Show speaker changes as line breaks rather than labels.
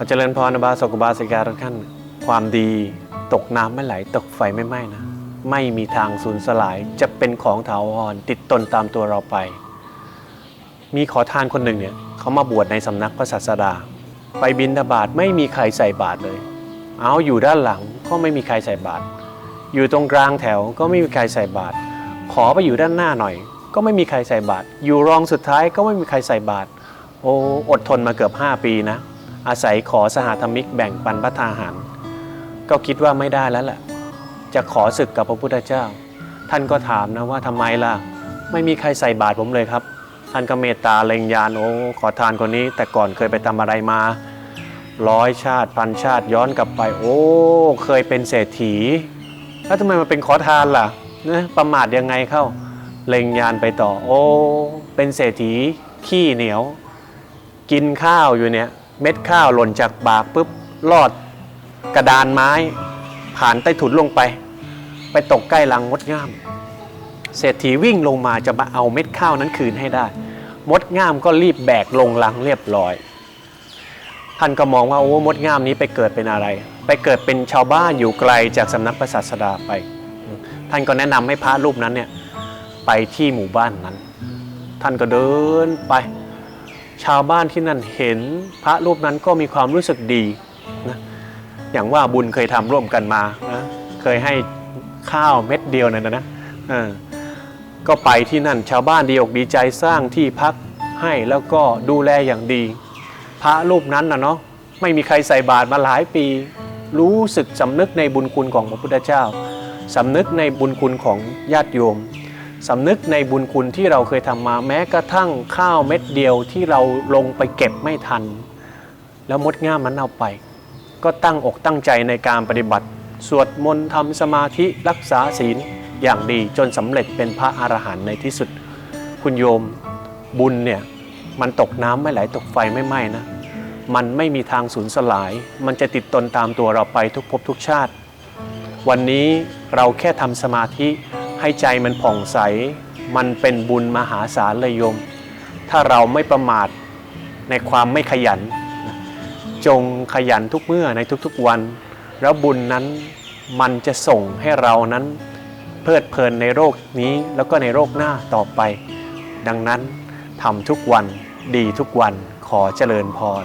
ขอเจริญพรนะบาสกบาสิกาทุกท่านความดีตกน้ำไม่ไหล ตกไฟไม่ไหม้นะ ไม่มีทางสูญสลายจะเป็นของถาวรติดตนตามตัวเราไป มีขอทานคนหนึ่งเนี่ยเขามาบวชในสำนักพระศาสดา ไปบินทบาทไม่มีใครใส่บาตรเลย เอาอยู่ด้านหลังก็ไม่มีใครใส่บาตรอยู่ตรงกลางแถวก็ไม่มีใครใส่บาตรขอไปอยู่ด้านหน้าหน่อย ก็ไม่มีใครใส่บาตรอยู่รองสุดท้ายก็ไม่มีใครใส่บาตรโอ้อดทนมาเกือบ 5 ปีนะ อาศัยขอสหธรรมิกแบ่งปันพระทาหาร ก็คิดว่าไม่ได้แล้วแหละจะขอศึกกับพระพุทธเจ้า ท่านก็ถามนะว่าทำไมล่ะ ไม่มีใครใส่บาตรผมเลยครับ ท่านก็เมตตาเล็งยานโอ้ขอทานคนนี้ แต่ก่อนเคยไปทำอะไรมาร้อยชาติพันชาติย้อนกลับไป โอ้เคยเป็นเศรษฐี แล้วทำไมมาเป็นขอทานล่ะนะประมาทยังไงเข้า เล็งยานไปต่อ โอ้เป็นเศรษฐีขี้เหนียว กินข้าวอยู่เนี่ย เม็ดข้าวหล่นจากปากปุ๊บลอดกระดานไม้ ผ่านใต้ถุนลงไป ไปตกใกล้ลังมดงาม เศรษฐีวิ่งลงมาจะมาเอาเม็ดข้าวนั้นคืนให้ได้ มดงามก็รีบแบกลงลังเรียบร้อย ท่านก็มองว่าโอ้มดงามนี้ไปเกิดเป็นอะไร ไปเกิดเป็นชาวบ้านอยู่ไกลจากสำนักพระศาสดาไป ท่านก็แนะนำให้พระรูปนั้นเนี่ยไปที่หมู่บ้านนั้น ท่านก็เดินไป ชาวบ้านที่นั่นเห็นพระรูปนั้นก็มีความรู้สึกดีนะอย่างว่าบุญเคยทำร่วมกันมานะเคยให้ข้าวเม็ดเดียวนั่นนะนะก็ไปที่นั่นชาวบ้านดีอกดีใจสร้างที่พักให้แล้วก็ดูแลอย่างดี พระรูปนั้นนะเนาะไม่มีใครใส่บาตรมาหลายปี รู้สึกสำนึกในบุญคุณของพระพุทธเจ้าสำนึกในบุญคุณของญาติโยม สำนึกในบุญคุณที่เราเคยทำมาแม้กระทั่งข้าวเม็ดเดียวที่เราลงไปเก็บไม่ทัน แล้วมดง่ามมันเอาไป ก็ตั้งอกตั้งใจในการปฏิบัติ สวดมนต์ทำสมาธิรักษาศีลอย่างดีจนสำเร็จเป็นพระอรหันต์ในที่สุด คุณโยมบุญเนี่ยมันตกน้ำไม่ไหลตกไฟไม่ไหม้นะ มันไม่มีทางสูญสลาย มันจะติดตนตามตัวเราไปทุกภพทุกชาติ วันนี้เราแค่ทำสมาธิ ให้ใจมันผ่องใส มันเป็นบุญมหาศาลเลยโยม ถ้าเราไม่ประมาทในความไม่ขยัน จงขยันทุกเมื่อในทุกๆวัน แล้วบุญนั้นมันจะส่งให้เรานั้น เพลิดเพลินในโรคนี้แล้วก็ในโรคหน้าต่อไป ดังนั้นทำทุกวันดีทุกวันขอเจริญพร